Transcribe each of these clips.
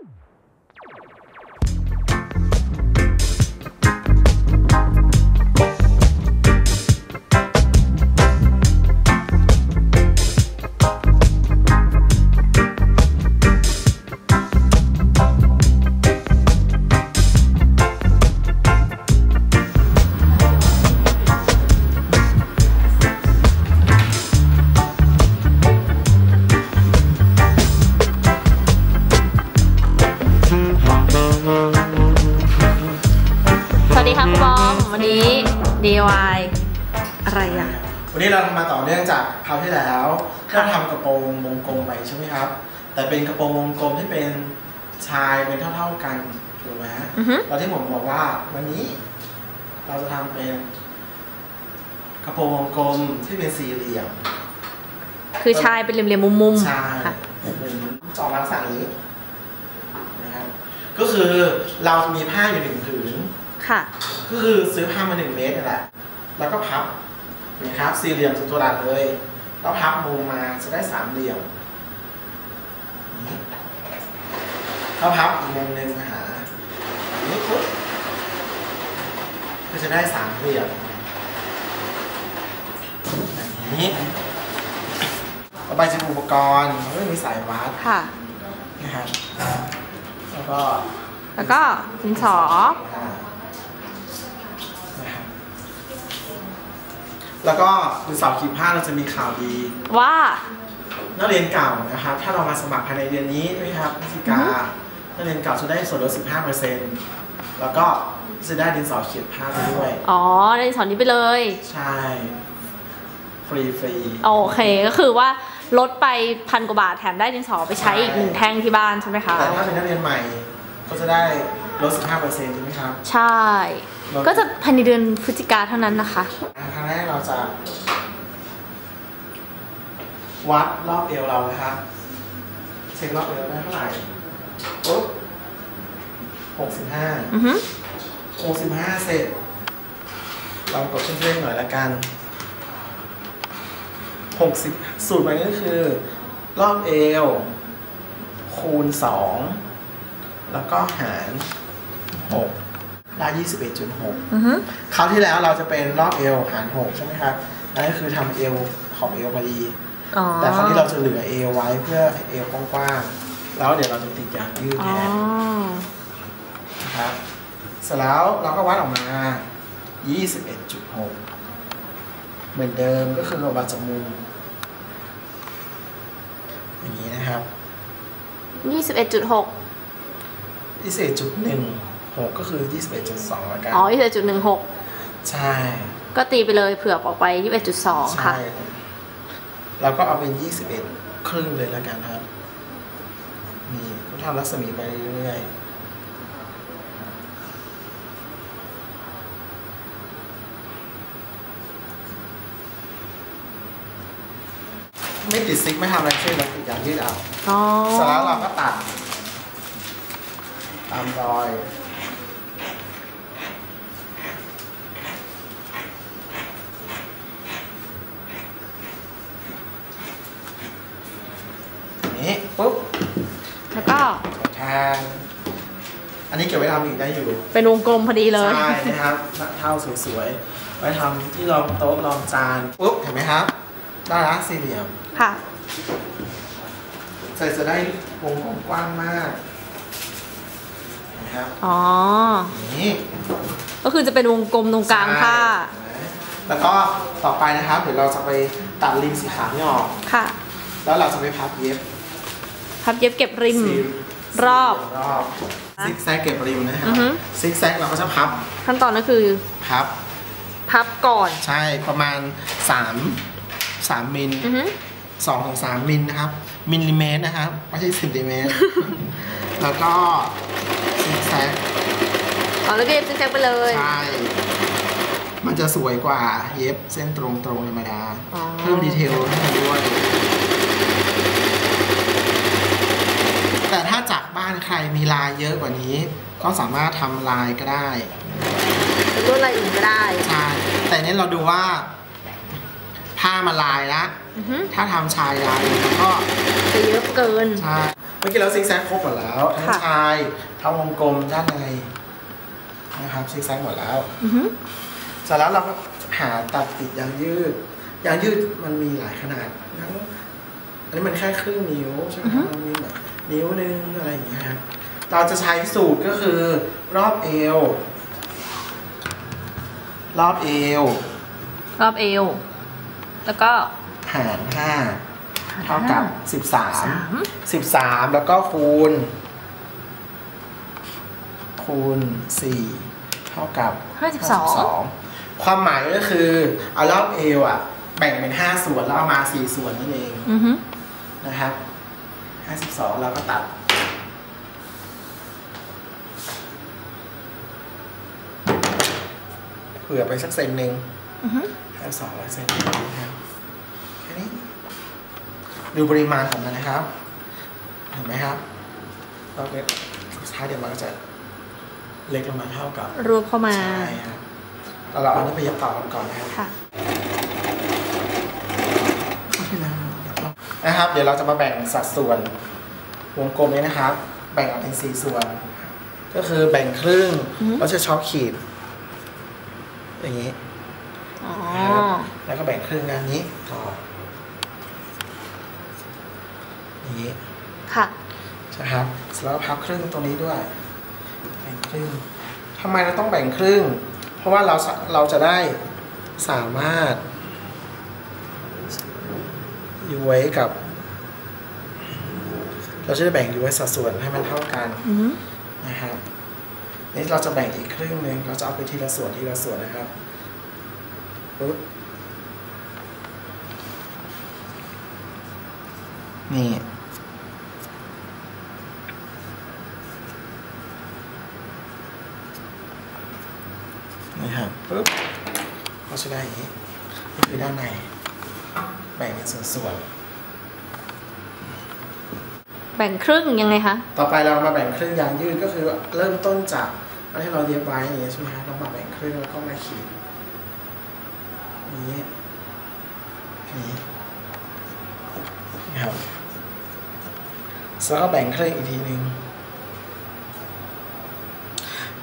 you DIY อะไรอะ วันนี้เราทำมาต่อเนื่องจากคราวที่แล้วที่เราทำกระโปรงวงกลมไปใช่ไหมครับ แต่เป็นกระโปรงวงกลมที่เป็นชายเป็นเท่าๆกันถูกไหมอือฮึแล้วที่ผมบอกว่าวันนี้ เราจะทำเป็นกระโปรงวงกลมที่เป็นสี่เหลี่ยม คือชายเป็นเหลี่ยมๆมุมๆใช่ค่ะเป็นจอลักษณะนี้นะครับ ก็คือเรามีผ้าอยู่หนึ่งผืน ค่ะก็คือซื้อผ้ามาหนึ่งเมตรนี่แหละ แล้วก็พับนะครับสี่เหลี่ยมจัตุรัสเลย แล้วพับมุมมาจะได้สามเหลี่ยมนี่แล้วพับอีกมุมหนึ่งมาหาอันนี้ปุ๊บก็จะได้สามเหลี่ยมแบบนี้ต่อไปจะเป็นอุปกรณ์มันก็จะมีสายวัดค่ะนะครับแล้วก็แล้วก็ดินสอ นะครับ แล้วก็ดูเสาขีดผ้าเราจะมีข่าวดี ว่า นักเรียนเก่านะครับ ถ้าเรามาสมัครภายในเดือนนี้นะครับพฤศจิกาอือฮึนักเรียนเก่าจะได้ส่วนลด 15%แล้วก็จะได้ดินสอเขียนผ้าไปด้วย อ๋อในดินสอนี้ไปเลย ใช่ ฟรีฟรีโอเค ก็คือว่าลดไปพันกว่าบาทแถมได้ดินสอไปใช้อีกหนึ่งแท่งที่บ้านใช่ไหมคะ แต่ถ้าเป็นนักเรียนใหม่ ก็จะได้ลด 15%ใช่ไหมครับ ใช่ ก็จะภายในเดือนพฤศจิกาเท่านั้นนะคะ ครั้งแรกเราจะ วัดรอบเอวเรานะครับ เช็ครอบเอวได้เท่าไหร่ปุ๊บหกสิบห้าอือฮึหกสิบห้าเสร็จลองกดเครื่องๆหน่อยละกันหกสิบสูตรมันก็คือ รอบเอว คูณสองแล้วก็หารหก ได้ยี่สิบเอ็ดจุดหกอือฮึคราวที่แล้วเราจะเป็นรอบเอวหารหกใช่ไหมครับนั่นก็คือทำเอวของเอวพอดีอ๋อแต่คราวนี้เราจะเหลือเอวไว้เพื่อให้เอวกว้างๆ แล้วเดี๋ยวเราจะติดยางยืดอ๋แทอนนะครับ เสร็จแล้วเราก็วัดออกมา 21.6 เหมือนเดิมก็คือเราวัดจากมุมอย่างนี้นะครับยี่สิบเอ็ดจุดหก21.1 6 ก็คือ 21.2แล้วกันอ๋อยี่สิบเอ็ดจุดหนึ่งหกใช่ ก็ตีไปเลยเผื่อออกไปยี่สิบเอ็ดจุดสองค่ะ ใช่เราก็เอาเป็น 21 ครึ่งเลยแล้วกันครับ นี่ก็ทำรัศมีไปเรื่อยๆไม่ติดซิกไม่ทำอะไรช่วยเราติดอย่างยืดเอาอ๋อเสร็จแล้วเราก็ตัดตามรอย นี้ปุ๊บ แล้วก็ ข อแทนอันนี้เก็บไว้ทำอีกได้อยู่ เป็นวงกลมพอดีเลย ใช่นะครับเท่าสวยๆ ไว้ทำที่รองโต๊ะรองจานปุ๊บเห็นไหมครับ ได้ละสี่เหลี่ยม ค่ะ ใส่จะได้วงกลมกว้างมากเห็นไหมครับ อ๋อ นี่ ก็คือจะเป็นวงกลมตรงกลางผ้าใช่แล้วก็ต่อไปนะครับ เดี๋ยวเราจะไปตัดริมสีขาวนี่ออก ค่ะ แล้วเราจะไปพับเย็บ พับเย็บเก็บริมสี รอบ รอบซิกแซกเก็บริมนะครัอืบอฮึ ซิกแซกเราก็จะพับขั้นตอนก็คือพับ พับก่อนใช่ประมาณ 3 3มิลอือฮึสองถึงสามมิลนะครับ มิลลิเมตรนะครับ ไม่ใช่เซนติเมตร แล้วก็ซิกแซกอ๋อแล้วก็เย็บซิกแซกไปเลยใช่ มันจะสวยกว่าเย็บเส้นตรงตรงๆธรรมดา อ๋อ เพิ่มดีเทลให้มันด้วย แต่ถ้าจากบ้านใคร มีลายเยอะกว่านี้ ก็สามารถทำลายก็ได้เป็นรุ่นอะไรอื่นก็ได้ใช่แต่เนี้เราดูว่า ผ้ามาลายละอือฮึถ้าทำชายลายแล้วก็จะเยอะเกิน ใช่เมื่อกี้เราซิกแซกครบหมดแล้วทั้งค่ะ ชายทั้งวงกลมด้านในนะครับซิกแซกหมดแล้ว อือหือเสร็จแล้วเราก็หาตัดติดยางยืด ยางยืดมันมีหลายขนาดทั้งอันนี้มันแค่ครึ่งนิ้วใช่ไหมครับมันมีแบบ นิ้วนึงอะไรอย่างเงี้ยครับเราจะใช้สูตรก็คือรอบเอว รอบเอว รอบเอว แล้วก็หารห้าเท่ากับสิบสามสามสิบสามแล้วก็คูณ คูณสี่เท่ากับห้าสิบสอง52ความหมายก็คือเอารอบเอวอะ แบ่งเป็นห้าส่วนแล้วเอามาสี่ส่วนนั่นเองอือหือนะครับ ห้าสิบสองเราก็ตัด เผื่อไปสักเซนหนึ่งอือหือห้าสองร้อยเซนนะครับแค่นี้ ดูปริมาณของมันนะครับ เห็นไหมครับรอบเล็กสุดท้ายเดี๋ยวมันก็จะเล็กลงมาเท่ากับ รวบเข้ามา ใช่ครับเราเราเอาอันนี้ไปเย็บต่อกันก่อนนะครับ ค่ะ นะครับ เดี๋ยวเราจะมาแบ่งสัดส่วนวงกลมนี้นะครับ แบ่งออกเป็นสี่ส่วน ก็คือแบ่งครึ่งอืมเราจะช็อคขีด อย่างนี้อ๋อแล้วก็แบ่งครึ่งด้านนี้ต่ออย่างนี้ค่ะใช่ไหมครับเสร็จแล้วก็พับครึ่งตรงนี้ด้วย แบ่งครึ่งทำไมเราต้องแบ่งครึ่ง เพราะว่าเราสะเราจะได้สามารถ อยู่ไว้กับ เราจะได้แบ่งอยู่ไว้สัดส่วนให้มันเท่ากันอือหือนะครับนี่เราจะแบ่งอีกครึ่งหนึ่งเราจะเอาไปทีละส่วนทีละส่วนนะครับปุ๊บนี่นี่ครับปุ๊บเราจะได้อย่างนี้นี่คือด้านใน แบ่งเป็นส่วนแบ่งครึ่งยังไงคะๆต่อไปเรามาแบ่งครึ่งยางยืดก็คือเริ่มต้นจากอันที่เราเย็บไว้อย่างนี้ใช่ไหมครับเรามาแบ่งครึ่งแล้วก็มาขีดอย่างนี้อย่างนี้นะครับแล้วก็แบ่งครึ่งอีกทีหนึ่ง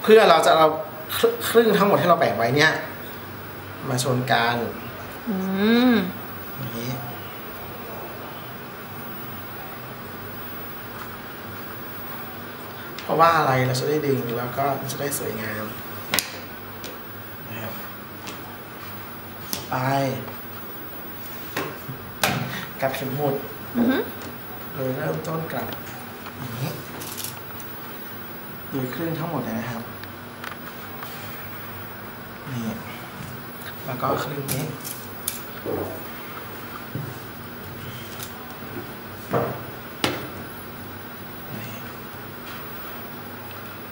เพื่อเราจะเอาครึ่งครึ่งทั้งหมดที่เราแบ่งไว้เนี่ย มาชนกัน อืมอย่าง นี้เพราะว่าอะไรเราจะได้ดึงแล้วก็มันจะได้สวยงามนะครับไปกลับเข็มหมุดอือหือโดยเริ่มต้นกลับอย่างนี้โดยครึ่งทั้งหมดเลยนะครับนี่แล้วก็ครึ่งนี้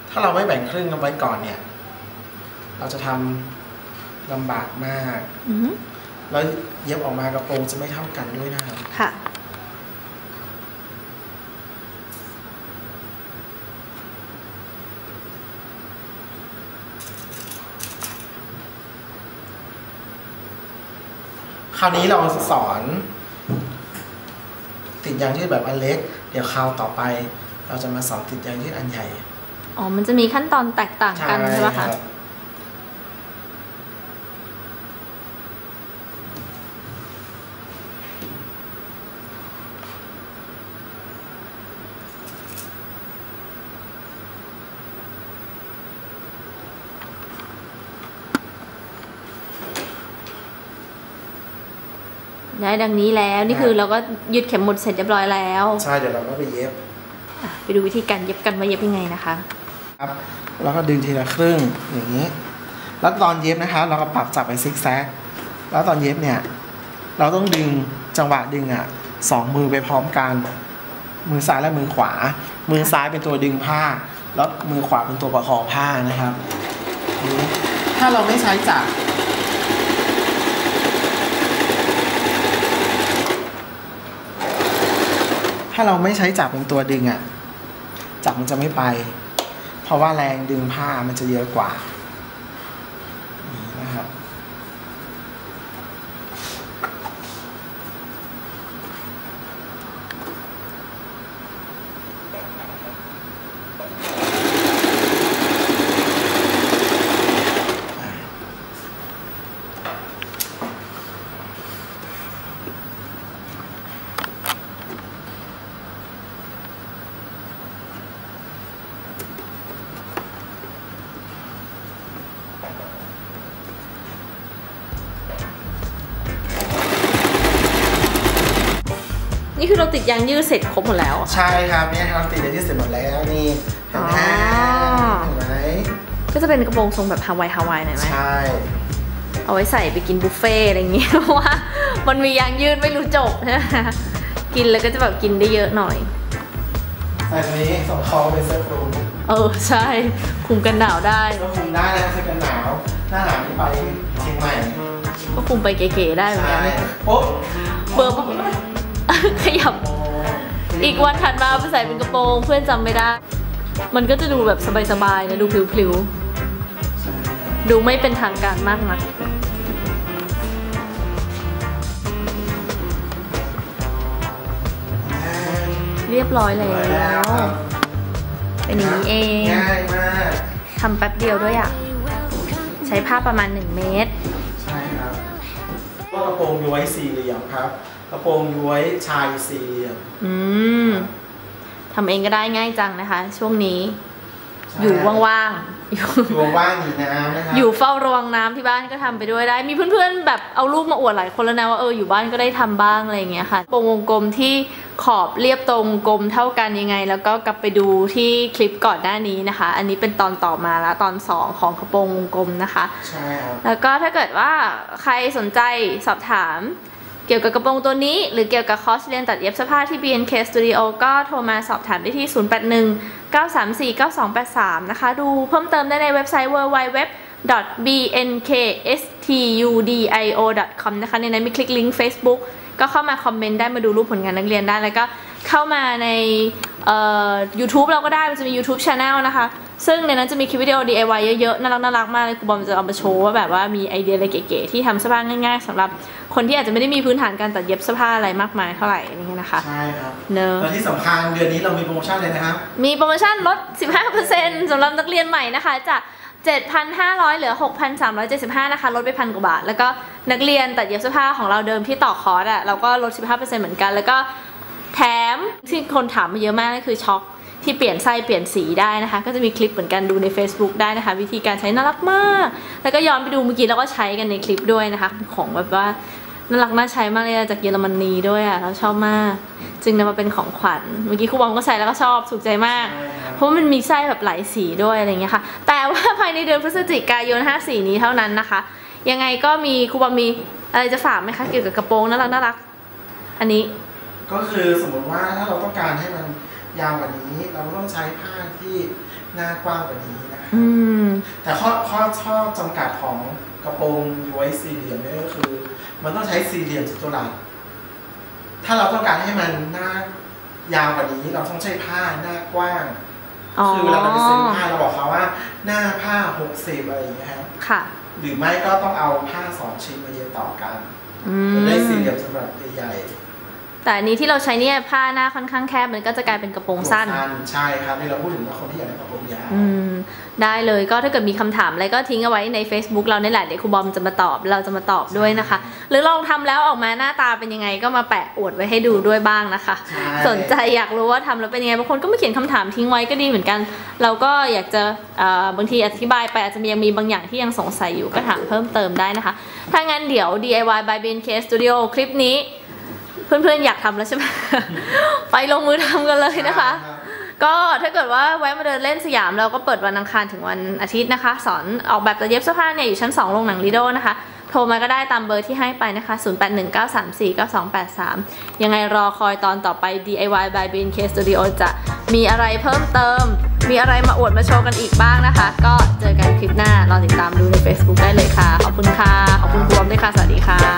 ถ้าเราไม่แบ่งครึ่งกันไว้ก่อนเนี่ย เราจะทำลำบากมากอือหือแล้วเย็บออกมากระโปรงจะไม่เท่ากันด้วยนะครับค่ะคราวนี้เราสอน ติดยางยืดแบบอันเล็ก เดี๋ยวคราวต่อไป เราจะมาสอนติดยางยืดอันใหญ่ อ๋อ มันจะมีขั้นตอนแตกต่างกันใช่ไหมคะรับได้ดังนี้แล้วนี่คือเราก็ยึดเข็มหมุดเสร็จเรียบร้อยแล้ว ใช่ เดี๋ยวเราก็ไปเย็บอะไปดูวิธีการเย็บกันว่าเย็บยังไงนะคะ ครับแล้วก็ดึงทีละครึ่งอย่างนี้ แล้วตอนเย็บนะคะเราก็ปรับจับไปซิกแซกแล้วตอนเย็บเนี่ย เราต้องดึงจังหวะดึงอะสองมือไปพร้อมกัน มือซ้ายและมือขวา มือซ้ายเป็นตัวดึงผ้า แล้วมือขวาเป็นตัวประคองผ้านะครับ ถ้าเราไม่ใช้จักรถ้าเราไม่ใช้จักรเป็นตัวดึงอะ จักรมันจะไม่ไป เพราะว่าแรงดึงผ้ามันจะเยอะกว่า คือเราติดยางยืดเสร็จครบหมดแล้วอะใช่ครับเนี่ยครับติดอย่างที่เสร็จหมดแล้วนี่เห็นไหมอ๋อเห็นไหมก็จะเป็นกระโปรงทรงแบบฮาวายฮาวายหน่อยไหมใช่เอาไว้ใส่ไปกินบุฟเฟ่ต์อะไรอย่างเงี้ยเพราะว่ามันมียางยืดไม่รู้จบใช่ไหมกินแล้วก็จะแบบกินได้เยอะหน่อยใส่ตัวนี้ส่งคอเป็นเสื้อคลุมเออใช่คุมกันหนาวได้เสื้อคลุมได้นะครับเสื้อกันหนาว หน้าหนาวที่ไปเชียงใหม่ก็คุมไปเก๋ๆได้เหมือนใช่กันปุ๊บเบอร์ปุ๊บ ขยับ อีกวันถัดมาเอาไปใส่เป็นกระโปรงเพื่อนจำไม่ได้ มันก็จะดูแบบสบายๆนะดูพลิ้วๆ ดูไม่เป็นทางการมากนักเรียบร้อยแล้วยแล้วเป็นอย่างนี้เองทำแป๊บเดียวด้วยอะ ใช้ผ้าประมาณ 1 เมตร ใช่ครับก็กระโปรงย้วยสี่เหลี่ยมครับ กระโปรงย้วยชายสี่เหลี่ยมอืมทำเองก็ได้ง่ายจังนะคะ ช่วงนี้ ใช่อยู่ว่างๆอยู่อยู่ว่างๆหนีน้ำนะครับอยู่เฝ้าระวังน้ำที่บ้านก็ทำไปด้วยได้ มีเพื่อนๆแบบเอารูปมาอวดหลายคนแล้วนะว่าเอออยู่บ้านก็ได้ทำบ้างอะไรอย่างเงี้ยค่ะโปรงวงกลมที่ขอบเรียบตรงกลมเท่ากันยังไง แล้วก็กลับไปดูที่คลิปก่อนหน้านี้นะคะ อันนี้เป็นตอนต่อมาแล้วตอน2ของกระโปรงวงกลมนะคะ ใช่ครับ แล้วก็ถ้าเกิดว่าใครสนใจสอบถาม เกี่ยวกับกระโปรงตัวนี้ หรือเกี่ยวกับคอร์สเรียนตัดเย็บเสื้อผ้าที่ BNK Studio ก็โทรมาสอบถามได้ที่ 081 934 9283 นะคะ ดูเพิ่มเติมได้ในเว็บไซต์ www bnkstudio.com นะคะ ในนั้นมีคลิกลิงก์ Facebook ก็เข้ามาคอมเมนต์ได้มาดูรูปผลงานนักเรียนได้ แล้วก็เข้ามาใน YouTube เราก็ได้ มันจะมี YouTube Channel นะคะ ซึ่งในนั้นจะมีคลิปวิดีโอ DIY เยอะๆ น่ารักน่ารักมากเลยครูบอมจะเอามาโชว์ว่าแบบว่ามีไอเดียอะไรเก๋ๆที่ทำเสื้อผ้าง่ายๆสำหรับคนที่อาจจะไม่ได้มีพื้นฐานการตัดเย็บเสื้อผ้าอะไรมากมายเท่าไหร่อะไรเงี้ยนะคะ ใช่ครับเนอะ แล้วที่สำคัญเดือนนี้เรามีโปรโมชั่นเลยนะครับ มีโปรโมชั่นลด 15%สำหรับนักเรียนใหม่นะคะจาก 7,500 เหลือ 6,375 นะคะ ลดไปพันกว่าบาท แล้วก็นักเรียนตัดเย็บเสื้อผ้าของเราเดิมที่ต่อคอร์สอะเราก็ลด 15%เหมือนกัน แล้วก็แถมที่คนถามมาเยอะมากก็คือช็อค ที่เปลี่ยนไส้เปลี่ยนสีได้นะคะ ก็จะมีคลิปเหมือนกันดูใน Facebook ได้นะคะ วิธีการใช้น่ารักมาก แล้วก็ย้อนไปดูเมื่อกี้เราก็ใช้กันในคลิปด้วยนะคะ ของแบบว่าน่ารักน่าใช้มากเลยอะจากเยอรมนีด้วยอะเราชอบมาก จึงนำมาเป็นของขวัญเมื่อกี้ครูบอมก็ใช้แล้วก็ชอบถูกใจมากใช่ครับเพราะมันมีไส้แบบหลายสีด้วยอะไรเงี้ยค่ะ แต่ว่าภายในเดือนพฤศจิกายน5สีนี้เท่านั้นนะคะ ยังไงก็มีครูบอมมีอะไรจะฝากไหมคะเกี่ยวกับกระโปรงน่ารักน่ารัก อันนี้ ก็คือสมมติว่าถ้าเราต้องการให้มัน ยาวกว่านี้ เราก็ต้องใช้ผ้าที่หน้ากว้างกว่านี้นะครับอืมแต่ข้อข้อชอบจำกัดของกระโปรงย้วยสี่เหลี่ยมเนี่ยก็คือ มันต้องใช้สี่เหลี่ยมจัตุรัสถ้าเราต้องการให้มันหน้ายาวกว่านี้ เราต้องใช้ผ้าหน้ากว้างอ๋อคือเวลาเราไปซื้อผ้าเราบอกเขาว่า หน้าผ้าหกสิบอะไรอย่างเงี้ยครับค่ะหรือไม่ก็ต้องเอาผ้าสองชิ้นมาเย็บต่อกันอืจะได้สี่มเหลี่ยมจัตุรัสใหญ่ แต่อันนี้ที่เราใช้เนี่ยผ้าหน้าค่อนข้างแคบมันก็จะกลายเป็นกระโปรงๆสั้นใช่ครับนี่เราพูดถึงว่าคนที่อยากได้กระโปรงยาวอืมได้เลยก็ถ้าเกิดมีคำถามอะไรก็ทิ้งเอาไว้ใน Facebook เรานี่แหละเดี๋ยวครูบอมจะมาตอบเราจะมาตอบด้วยนะคะ หรือลองทำแล้วออกมาหน้าตาเป็นยังไงก็มาแปะอวดไว้ให้ดูด้วยบ้างนะคะใช่สนใจอยากรู้ว่าทำแล้วเป็นยังไงบางคนก็มาเขียนคำถามทิ้งไว้ก็ดีเหมือนกัน เราก็อยากจะเอ่อบางทีอธิบายไปอาจจะมียังมีบางอย่างที่ยังสงสัยอยู่ก็ถามเพิ่มเติมได้นะคะถ้างั้นเดี๋ยว DIY by BNK Studio คลิปนี้ เพื่อนๆอยากทำแล้วใช่ไหม ไปลงมือทำกันเลยนะคะรับก็ถ้าเกิดว่าแวะมาเดินเล่นสยามเราก็เปิดวันอังคารถึงวันอาทิตย์นะคะ สอนออกแบบตัดเย็บเสื้อผ้าเนี่ยอยู่ชั้น 2 โรงหนังลีโดนะคะ โทรมาก็ได้ตามเบอร์ที่ให้ไปนะคะ 0819349283 ยังไงรอคอยตอนต่อไป DIY by BNK Studio จะมีอะไรเพิ่มเติม มีอะไรมาอวดมาโชว์กันอีกบ้างนะคะ ก็เจอกันคลิปหน้า รอติดตามดูใน Facebook ได้เลยค่ะ ขอบคุณค่ะ ขอบคุณพวมด้วยค่ะ สวัสดีค่ะ